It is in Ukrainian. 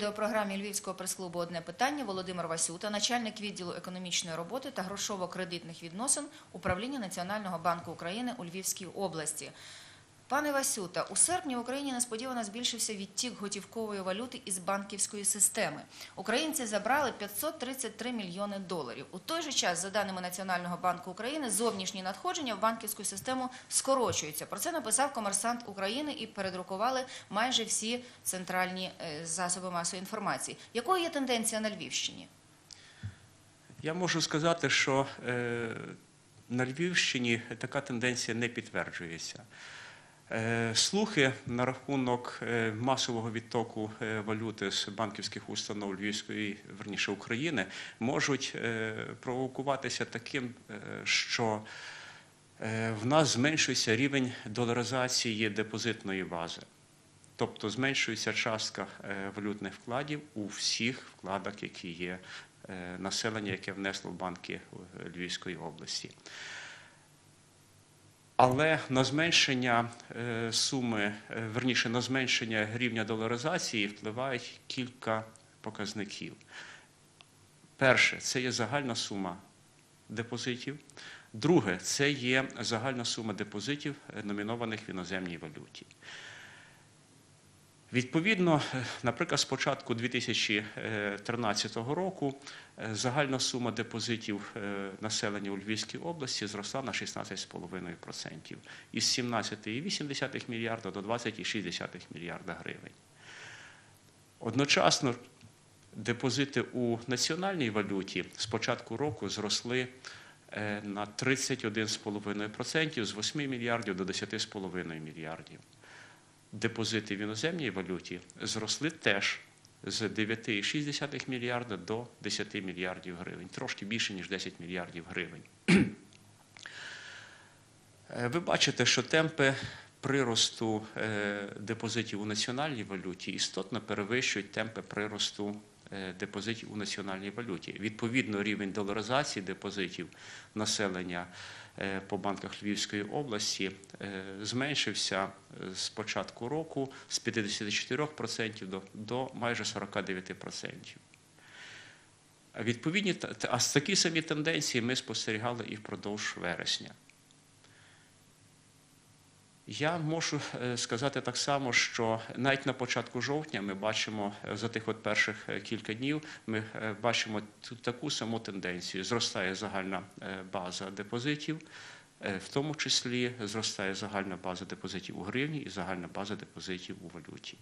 відеопрограмі Львівського прес-клубу Одне питання Володимир Васюта, начальник відділу економічної роботи та грошово-кредитних відносин управління Національного банку України у Львівській області. Пане Васюта, у серпні в Україні несподівано збільшився відтік готівкової валюти із банківської системи. Українці забрали 533 мільйони доларів. У той же час, за даними Національного банку України, зовнішні надходження в банківську систему скорочуються. Про це написав комерсант України і передрукували майже всі центральні е, засоби масової інформації. Якою є тенденція на Львівщині? Я можу сказати, що е, на Львівщині така тенденція не підтверджується. Е, Слухи на рахунок е, масового відтоку е, валюти з банківських установ Львівської, верніше України, можуть провокуватися таким, що в нас зменшується рівень доларизації депозитної бази. Тобто зменшується частка валютних вкладів у всіх вкладах, які є населення, яке внесло в банки Львівської області. Але на зменшення е, суми, е, верніше на зменшення рівня доларизації впливають кілька показників. Перше, це є загальна сума депозитів. Друге, це є загальна сума депозитів, е, номінованих в іноземній валюті. Відповідно, е, наприклад, з початку 2013 року е, загальна сума депозитів е, населення у Львівській області зросла на 16,5% із 17,8 мільярда до 20,6 мільярда гривень. Одночасно депозити у національній валюті з початку року зросли на 31,5% з 8 мільярдів до 10,5 мільярдів депозити в іноземній валюті зросли теж з 9,6 мільярда до 10 мільярдів гривень, трошки більше, ніж 10 мільярдів гривень. Е, Ви бачите, що темпи приросту е, депозитів у національній валюті істотно перевищують темпи приросту депозитів у національній валюті. Відповідно, рівень доларизації депозитів населення е, по банках Львівської області е, зменшився е, з початку року з 54% до, до майже 49%. Відповідні а такі самі тенденції ми спостерігали і впродовж вересня. Я можу е, сказати так само, що навіть на початку жовтня ми бачимо е, за тих от перших е, кілька днів, ми бачимо таку саму тенденцію. Зростає загальна база депозитів, в тому числі зростає загальна база депозитів у гривні і загальна база депозитів у валюті.